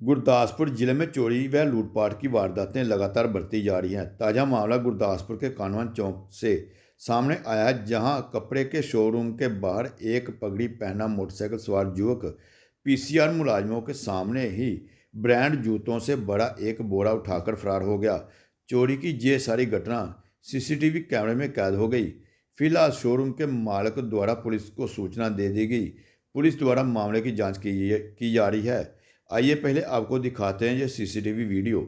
गुरदासपुर ज़िले में चोरी व लूटपाट की वारदातें लगातार बढ़ती जा रही हैं। ताज़ा मामला गुरदासपुर के कानवन चौक से सामने आया जहाँ कपड़े के शोरूम के बाहर एक पगड़ी पहना मोटरसाइकिल सवार युवक पीसीआर मुलाजमों के सामने ही ब्रांड जूतों से बड़ा एक बोरा उठाकर फरार हो गया। चोरी की ये सारी घटना सीसीटीवी कैमरे में कैद हो गई। फ़िलहाल शोरूम के मालिक द्वारा पुलिस को सूचना दे दी गई। पुलिस द्वारा मामले की जाँच की जा रही है। आइए पहले आपको दिखाते हैं ये सीसीटीवी वीडियो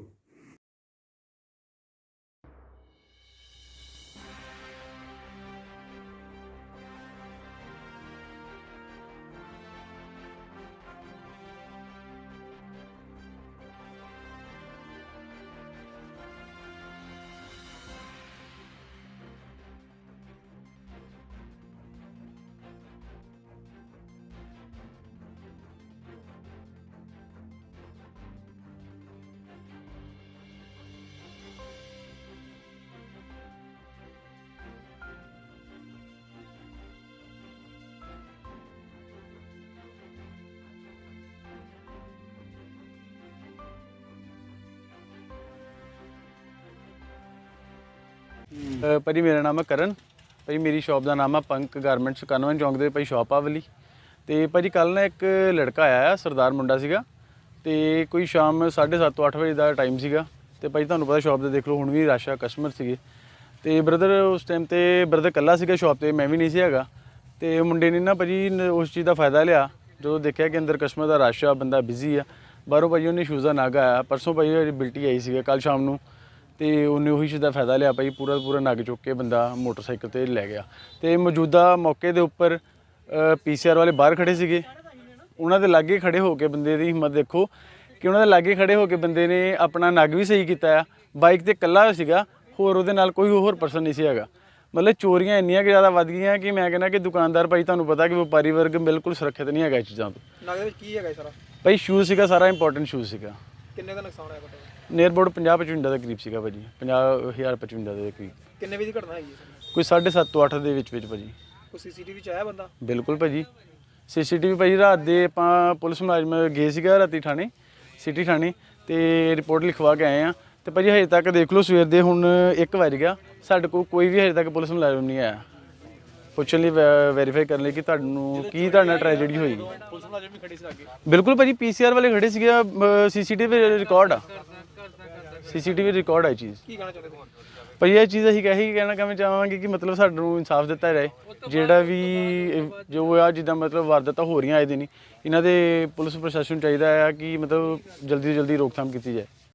ਅ, ਭਾਜੀ ਮੇਰਾ ਨਾਮ ਹੈ ਕਰਨ। ਭਾਜੀ ਮੇਰੀ ਸ਼ਾਪ ਦਾ ਨਾਮ ਹੈ ਪੰਕ ਗਾਰਮੈਂਟਸ ਕਨਵਨ ਚੌਂਕ ਦੇ ਭਾਈ ਸ਼ਾਪ ਆ ਵਾਲੀ। ਤੇ ਭਾਜੀ ਕੱਲ ਨਾ ਇੱਕ ਲੜਕਾ ਆਇਆ ਆ ਸਰਦਾਰ ਮੁੰਡਾ ਸੀਗਾ। ਤੇ ਕੋਈ ਸ਼ਾਮ 7:30 ਤੋਂ 8 ਵਜੇ ਦਾ ਟਾਈਮ ਸੀਗਾ। ਤੇ ਭਾਜੀ ਤੁਹਾਨੂੰ ਪਤਾ ਸ਼ਾਪ ਤੇ ਦੇਖ ਲਓ ਹੁਣ ਵੀ ਰਸ਼ ਆ ਕਸਟਮਰ ਸੀਗੇ। ਤੇ ਬ੍ਰਦਰ ਉਸ ਟਾਈਮ ਤੇ ਬ੍ਰਦਰ ਕੱਲਾ ਸੀਗਾ ਸ਼ਾਪ ਤੇ ਮੈਂ ਵੀ ਨਹੀਂ ਸੀ ਹੈਗਾ। ਤੇ ਮੁੰਡੇ ਨੇ ਨਾ ਭਾਜੀ ਨ- ਉਸ ਚੀਜ਼ ਦਾ ਫਾਇਦਾ ਲਿਆ। ਜਦੋਂ ਦੇਖਿਆ ਕਿ ਅੰਦਰ ਕਸਟਮਰ ਦਾ ਰਸ਼ ਆ ਬੰਦਾ ਬਿਜ਼ੀ ਆ ਬਾਹਰੋਂ ਭਾਜੀ ਉਹਨੇ ਸ਼ੂਜ਼ ਦਾ ਨਾਗਾ ਆਇਆ। ਪਰਸੋਂ ਭਾਜੀ ਉਹਦੀ ਬਿਲਟੀ ਆਈ ਸੀਗਾ ਕੱਲ ਸ਼ਾਮ ਨੂੰ। ਤੇ ਉਹਨੇ ਉਹੀ ਚੀਜ਼ ਦਾ ਫਾਇਦਾ ਲਿਆ ਭਾਈ ਪੂਰਾ ਪੂਰਾ ਨੱਗ ਚੁੱਕ ਕੇ ਬੰਦਾ ਮੋਟਰਸਾਈਕਲ ਤੇ ਲੈ ਗਿਆ। ਤੇ ਮੌਜੂਦਾ ਮੌਕੇ ਦੇ ਉੱਪਰ ਪੀਸੀਆਰ ਵਾਲੇ ਬਾਹਰ ਖੜੇ ਸੀਗੇ। ਉਹਨਾਂ ਦੇ ਲਾਗੇ ਖੜੇ ਹੋ ਕੇ ਬੰਦੇ ਦੀ ਹਿੰਮਤ ਦੇਖੋ ਕਿ ਉਹਨਾਂ ਦੇ ਲਾਗੇ ਖੜੇ ਹੋ ਕੇ ਬੰਦੇ ਨੇ ਆਪਣਾ ਨੱਗ ਵੀ ਸਹੀ ਕੀਤਾ ਆ। ਬਾਈਕ ਤੇ ਇਕੱਲਾ ਸੀਗਾ ਹੋਰ ਉਹਦੇ ਨਾਲ ਕੋਈ ਹੋਰ ਪਰਸਨ ਨਹੀਂ ਸੀ ਹੈਗਾ। ਮਤਲਬ ਚੋਰੀਆਂ ਇੰਨੀਆਂ ਕਿ ਜ਼ਿਆਦਾ ਵੱਧ ਗਈਆਂ ਕਿ ਮੈਂ ਕਹਿੰਦਾ ਕਿ ਦੁਕਾਨਦਾਰ ਭਾਈ ਤੁਹਾਨੂੰ ਪਤਾ ਕਿ ਵਪਾਰੀ ਵਰਗ ਬਿਲਕੁਲ ਸੁਰੱਖਿਅਤ ਨਹੀਂ ਹੈਗਾ ਇਹ ਚੀਜ਼ਾਂ ਤੋਂ। ਨਗਦ ਵਿੱਚ ਕੀ ਹੈਗਾ ਸਾਰਾ? ਭਾਈ ਸ਼ੂਜ਼ ਸੀਗਾ ਸਾਰਾ ਇੰਪੋਰਟੈਂਟ ਸ਼ੂਜ਼ ਸੀਗਾ। ਕਿੰਨੇ ਦਾ ਨੁਕਸਾਨ ਹੋਇਆ ਤੁਹਾਡਾ ਨੀਅਰ ਅਬਾਊਟ 50 55 ਦੇ ਕਰੀਬ ਸੀਗਾ ਭਾਜੀ 50000 55 ਦੇ ਕਰੀਬ। ਕਿੰਨੇ ਵਜੇ ਦੀ ਘਟਨਾ ਹੈਗੀ ਹੈ ਕੋਈ 7.5 ਤੋਂ 8 ਦੇ ਵਿੱਚ ਵਿੱਚ ਭਾਜੀ। ਕੋਈ ਸੀਸੀਟੀਵੀ ਚ ਆਇਆ ਬੰਦਾ? ਬਿਲਕੁਲ ਭਾਜੀ। ਸੀਸੀਟੀਵੀ ਭਾਜੀ ਰਾਤ ਦੇ ਆਪਾਂ ਪੁਲਿਸ ਮੁਲਾਜ਼ਮ ਗਏ ਸੀਗਾ ਰਾਤੀ ਥਾਣੇ ਸਿਟੀ ਥਾਣੇ ਤੇ ਰਿਪੋਰਟ ਲਿਖਵਾ ਕੇ ਆਏ ਆ ਤੇ ਭਾਜੀ ਹਜੇ ਤੱਕ ਦੇਖ ਲਓ ਸਵੇਰ ਦੇ ਹੁਣ 1 ਵਜ ਗਿਆ। ਸਾਡੇ ਕੋਲ ਕੋਈ ਵੀ ਹਜੇ ਤੱਕ ਪੁਲਿਸ ਮੁਲਾਜ਼ਮ ਨਹੀਂ ਆਇਆ। ਪੁੱਛਣ ਲਈ ਵੈਰੀਫਾਈ ਕਰਨ ਲਈ ਕਿ ਤੁਹਾਨੂੰ ਕੀ ਤੁਹਾਡੇ ਟ੍ਰੈਜੇਡੀ ਹੋਈ। ਪੁਲਿਸ ਮੁਲਾਜ਼ਮ ਵੀ ਖੜੇ ਸੀ ਅੱਗੇ। ਬਿਲਕੁਲ ਭਾਜੀ ਪੀਸੀਆਰ ਵਾਲੇ ਖੜੇ ਸੀਗੇ ਸੀਸੀਟੀਵੀ ਰਿਕਾਰਡ ਆ। ਸੀਸੀਟੀਵੀ ਰਿਕਾਰਡ ਇਹ ਚੀਜ਼। ਕੀ ਕਹਿਣਾ ਚਾਹੁੰਦੇ ਤੁਸੀਂ ਭਾਈ ਇਹ ਚੀਜ਼ ਅਸੀਂ ਕਹੀ ਕਹਿਣਾ ਕਵੇਂ ਚਾਹਾਂਗੇ ਕਿ ਮਤਲਬ ਸਾਨੂੰ ਇਨਸਾਫ ਦਿੱਤਾ ਰਹੇ ਜਿਹੜਾ ਵੀ ਜੋ ਆ ਜਿੱਦਾਂ ਮਤਲਬ ਵਾਰਦਾਤਾਂ ਹੋ ਰਹੀਆਂ ਆਏ ਦਿਨ ਹੀ, ਇਹਨਾਂ ਦੇ ਪੁਲਿਸ ਪ੍ਰਸ਼ਾਸਨ ਨੂੰ ਚਾਹੀਦਾ ਆ ਕਿ ਮਤਲਬ ਜਲਦੀ ਤੋਂ ਜਲਦੀ ਰੋਕਥਾਮ ਕੀਤੀ ਜਾਏ।